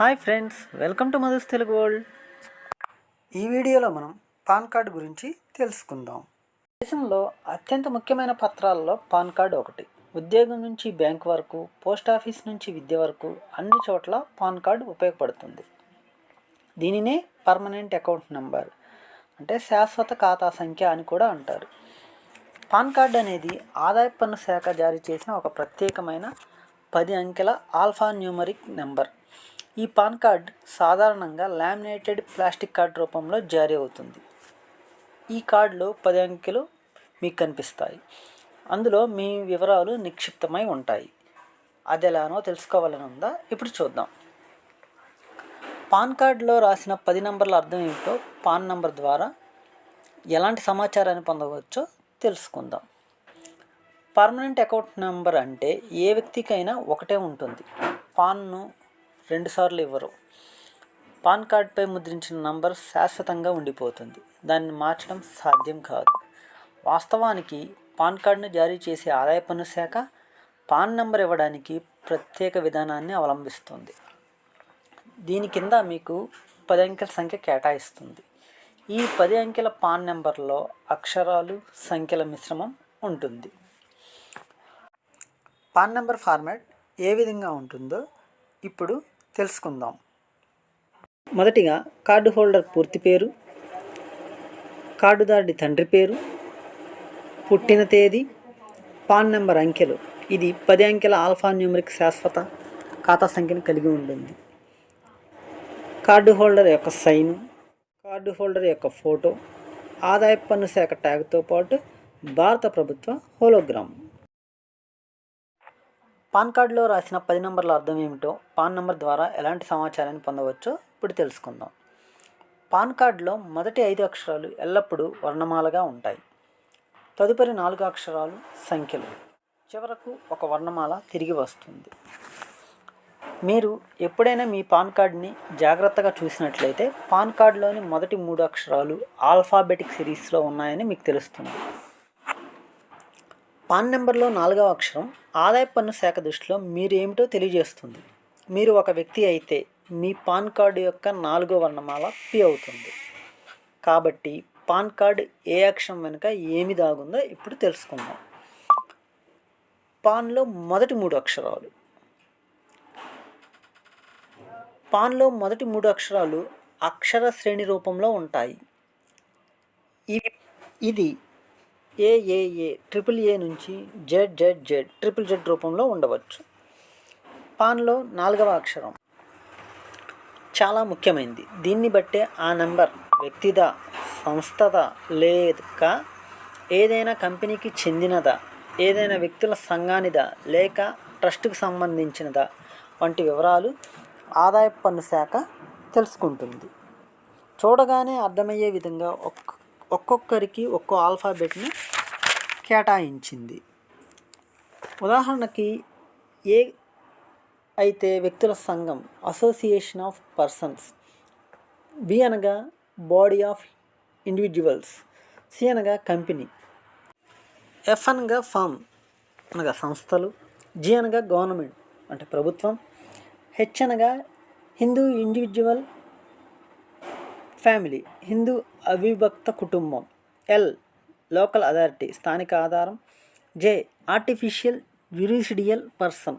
Hi friends welcome to Madhu's Telugu world. ఈ వీడియోలో మనం పాన్ కార్డు గురించి తెలుసుకుందాం. దేశంలో అత్యంత ముఖ్యమైన పత్రాలలో పాన్ కార్డు ఒకటి. ఉద్యోగం నుంచి బ్యాంక్ వరకు పోస్ట్ ఆఫీస్ నుంచి విద్య వరకు అన్ని చోట్ల పాన్ కార్డు ఉపయోగపడుతుంది. దీనినే పర్మనెంట్ అకౌంట్ నెంబర్ అంటే శాశ్వత ఖాతా సంఖ్య అని కూడా అంటారు. పాన్ కార్డ్ అనేది ఆదాయ పన్ను శాఖ జారీ చేసిన ఒక ప్రత్యేకమైన పది అంకెల ఆల్ఫా న్యూమరిక్ నెంబర్. ఈ పాన్ కార్డ్ సాధారణంగా లామినేటెడ్ ప్లాస్టిక్ కార్డ్ రూపంలో జారీ అవుతుంది. ఈ కార్డులో పది అంకెలు మీకు కనిపిస్తాయి. అందులో మీ వివరాలు నిక్షిప్తమై ఉంటాయి. అది ఎలానో తెలుసుకోవాలని ఉందా? ఇప్పుడు చూద్దాం. పాన్ కార్డులో రాసిన పది నంబర్ల అర్థం ఏమిటో పాన్ నంబర్ ద్వారా ఎలాంటి సమాచారాన్ని పొందవచ్చో తెలుసుకుందాం. పర్మనెంట్ అకౌంట్ నెంబర్ అంటే ఏ వ్యక్తికైనా ఒకటే ఉంటుంది. పాన్ను రెండుసార్లు ఇవ్వరు. పాన్ కార్డ్పై ముద్రించిన నంబర్ శాశ్వతంగా ఉండిపోతుంది. దాన్ని మార్చడం సాధ్యం కాదు. వాస్తవానికి పాన్ కార్డును జారీ చేసే ఆదాయ పన్ను శాఖ పాన్ నంబర్ ఇవ్వడానికి ప్రత్యేక విధానాన్ని అవలంబిస్తుంది. దీని కింద మీకు పది అంకెల సంఖ్య కేటాయిస్తుంది. ఈ పది అంకెల పాన్ నెంబర్లో అక్షరాలు సంఖ్యల మిశ్రమం ఉంటుంది. పాన్ నెంబర్ ఫార్మాట్ ఏ విధంగా ఉంటుందో ఇప్పుడు తెలుసుకుందాం. మొదటిగా కార్డు హోల్డర్ పూర్తి పేరు కార్డుదారుడి తండ్రి పేరు పుట్టిన తేదీ పాన్ నెంబర్ అంకెలు. ఇది పది అంకెల ఆల్ఫా న్యూమరిక్ శాశ్వత ఖాతా సంఖ్యను కలిగి ఉంటుంది. కార్డు హోల్డర్ యొక్క సైను కార్డు హోల్డర్ యొక్క ఫోటో ఆదాయ పన్ను శాఖ ట్యాగ్తో పాటు భారత ప్రభుత్వ హోలోగ్రామ్. పాన్ కార్డులో రాసిన పది నంబర్ల అర్థం ఏమిటో పాన్ నంబర్ ద్వారా ఎలాంటి సమాచారాన్ని పొందవచ్చో ఇప్పుడు తెలుసుకుందాం. పాన్ కార్డులో మొదటి ఐదు అక్షరాలు ఎల్లప్పుడూ వర్ణమాలగా ఉంటాయి. తదుపరి నాలుగు అక్షరాలు సంఖ్యలు. చివరకు ఒక వర్ణమాల తిరిగి వస్తుంది. మీరు ఎప్పుడైనా మీ పాన్ కార్డ్ని జాగ్రత్తగా చూసినట్లయితే పాన్ కార్డులోని మొదటి మూడు అక్షరాలు ఆల్ఫాబెటిక్ సిరీస్లో ఉన్నాయని మీకు తెలుస్తుంది. పాన్ నెంబర్లో నాలుగవ అక్షరం ఆదాయ పన్ను శాఖ దృష్టిలో మీరు ఏమిటో తెలియజేస్తుంది. మీరు ఒక వ్యక్తి అయితే మీ పాన్ కార్డు యొక్క నాలుగో వర్ణమాల పి అవుతుంది. కాబట్టి పాన్ కార్డు ఏ అక్షరం వెనుక ఏమి దాగుందో ఇప్పుడు తెలుసుకుందాం. పాన్లో మొదటి మూడు అక్షరాలు. పాన్లో మొదటి మూడు అక్షరాలు అక్షర శ్రేణి రూపంలో ఉంటాయి. ఇది ఏఏఏ ట్రిపుల్ ఏ నుంచి Z Z Z triple Z రూపంలో ఉండవచ్చు. పాన్లో నాలుగవ అక్షరం. చాలా ముఖ్యమైనది దీన్ని బట్టే ఆ నెంబర్ వ్యక్తిదా సంస్థదా లేక ఏదైనా కంపెనీకి చెందినదా ఏదైనా వ్యక్తుల సంఘానిదా లేక ట్రస్ట్కి సంబంధించినదా వంటి వివరాలు ఆదాయ పన్ను శాఖ తెలుసుకుంటుంది. చూడగానే అర్థమయ్యే విధంగా ఒక్ ఒక్కొక్కరికి ఒక్కో ఆల్ఫాబెట్ని కేటాయించింది. ఉదాహరణకి ఏ అయితే వ్యక్తుల సంఘం అసోసియేషన్ ఆఫ్ పర్సన్స్ బి అనగా బాడీ ఆఫ్ ఇండివిజువల్స్ సి అనగా కంపెనీ ఎఫ్ అనగా ఫామ్ అనగా సంస్థలు జి అనగా గవర్నమెంట్ అంటే ప్రభుత్వం హెచ్ అనగా హిందూ ఇండివిజువల్ ఫ్యామిలీ హిందూ అవిభక్త కుటుంబం ఎల్ లోకల్ అథారిటీ స్థానిక ఆధారం J artificial juridical person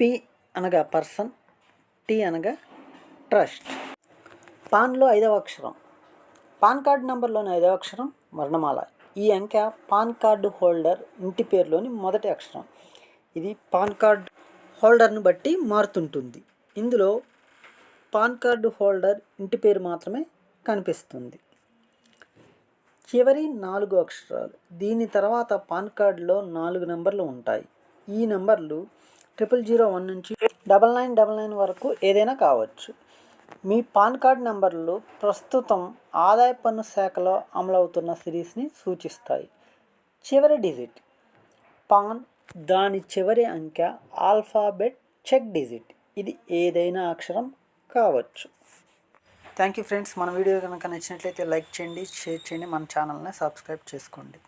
P అనగా పర్సన్ టి అనగా ట్రస్ట్. పాన్లో ఐదవ అక్షరం. పాన్ కార్డు నంబర్లోని ఐదవ అక్షరం వర్ణమాల. ఈ అంకె పాన్ కార్డు హోల్డర్ ఇంటి పేరులోని మొదటి అక్షరం. ఇది పాన్ కార్డ్ హోల్డర్ను బట్టి మారుతుంటుంది. ఇందులో పాన్ కార్డు హోల్డర్ ఇంటి పేరు మాత్రమే కనిపిస్తుంది. చివరి నాలుగు అక్షరాలు. దీని తర్వాత పాన్ కార్డులో నాలుగు నెంబర్లు ఉంటాయి. ఈ నెంబర్లు ట్రిపుల్ జీరో వన్ నుంచి డబల్ నైన్ డబల్ నైన్ వరకు ఏదైనా కావచ్చు. మీ పాన్ కార్డ్ నెంబర్లు ప్రస్తుతం ఆదాయ పన్ను శాఖలో అమలవుతున్న సిరీస్ని సూచిస్తాయి. చివరి డిజిట్. పాన్ దాని చివరి అంకె ఆల్ఫాబెట్ చెక్ డిజిట్. ఇది ఏదైనా అక్షరం కావచ్చు. థ్యాంక్ యూ ఫ్రెండ్స్ మన వీడియో కనుక నచ్చినట్లయితే లైక్ చేయండి షేర్ చేయండి మన ఛానల్ని సబ్స్క్రైబ్ చేసుకోండి.